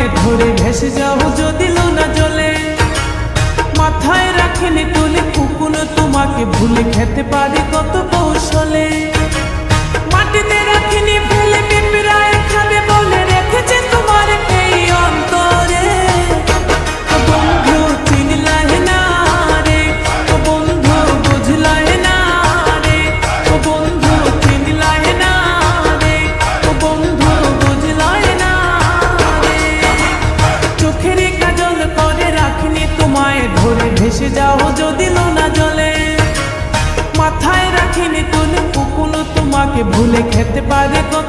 আমায় ধরে ভেসে যাও যদি লোনা জলে। মাথায় রাখেনি তুলে কুকুন তোমাকে ভুলে খেতে পারে কত কৌশলে। लिखित पद को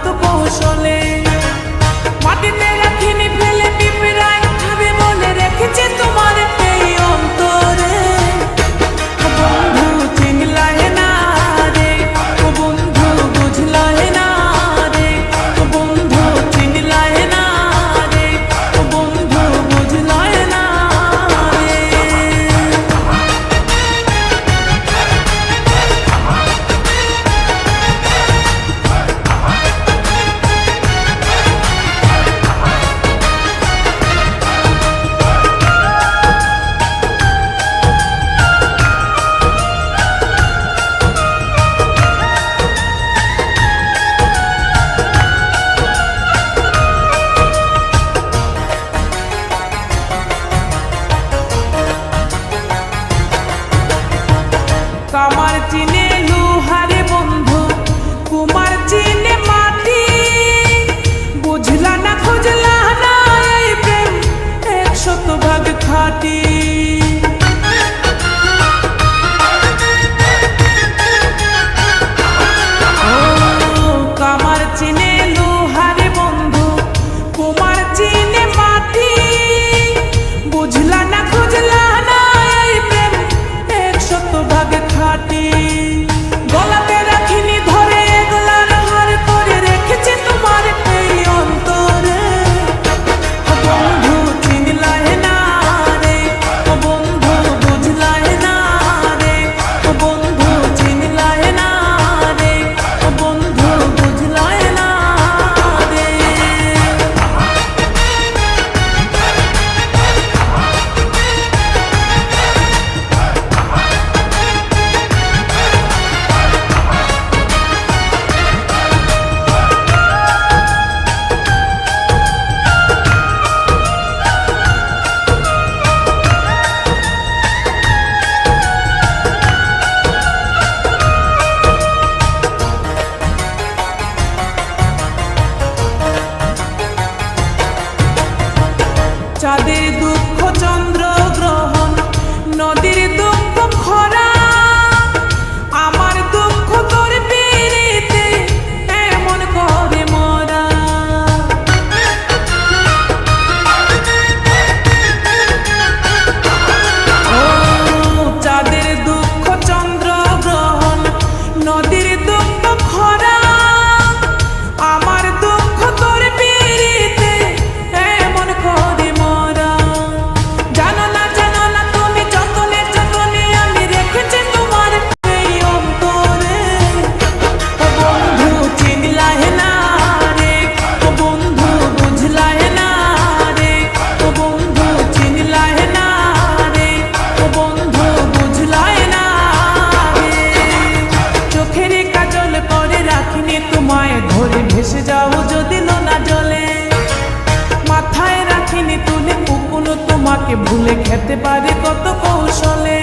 যেতে পারে কত কৌশলে।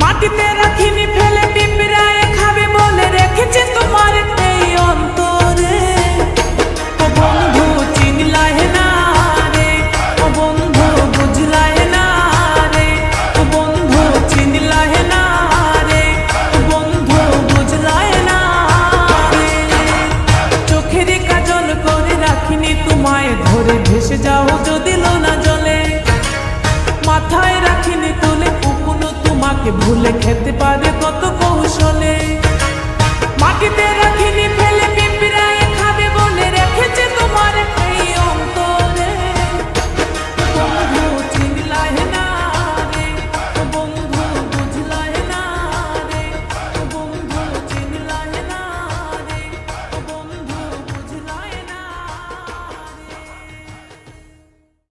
মাটিতে রাখিনি ফেলে পিঁপড়ায় খাবে বলে রেখেছে তোমার ভেসে যাও যদি লোনা মাথায় রাখিনি তোলে কখনো তোমাকে ভুলে খেতে পারে কত কৌশলে। মাটিতে রাখিনি ফেলে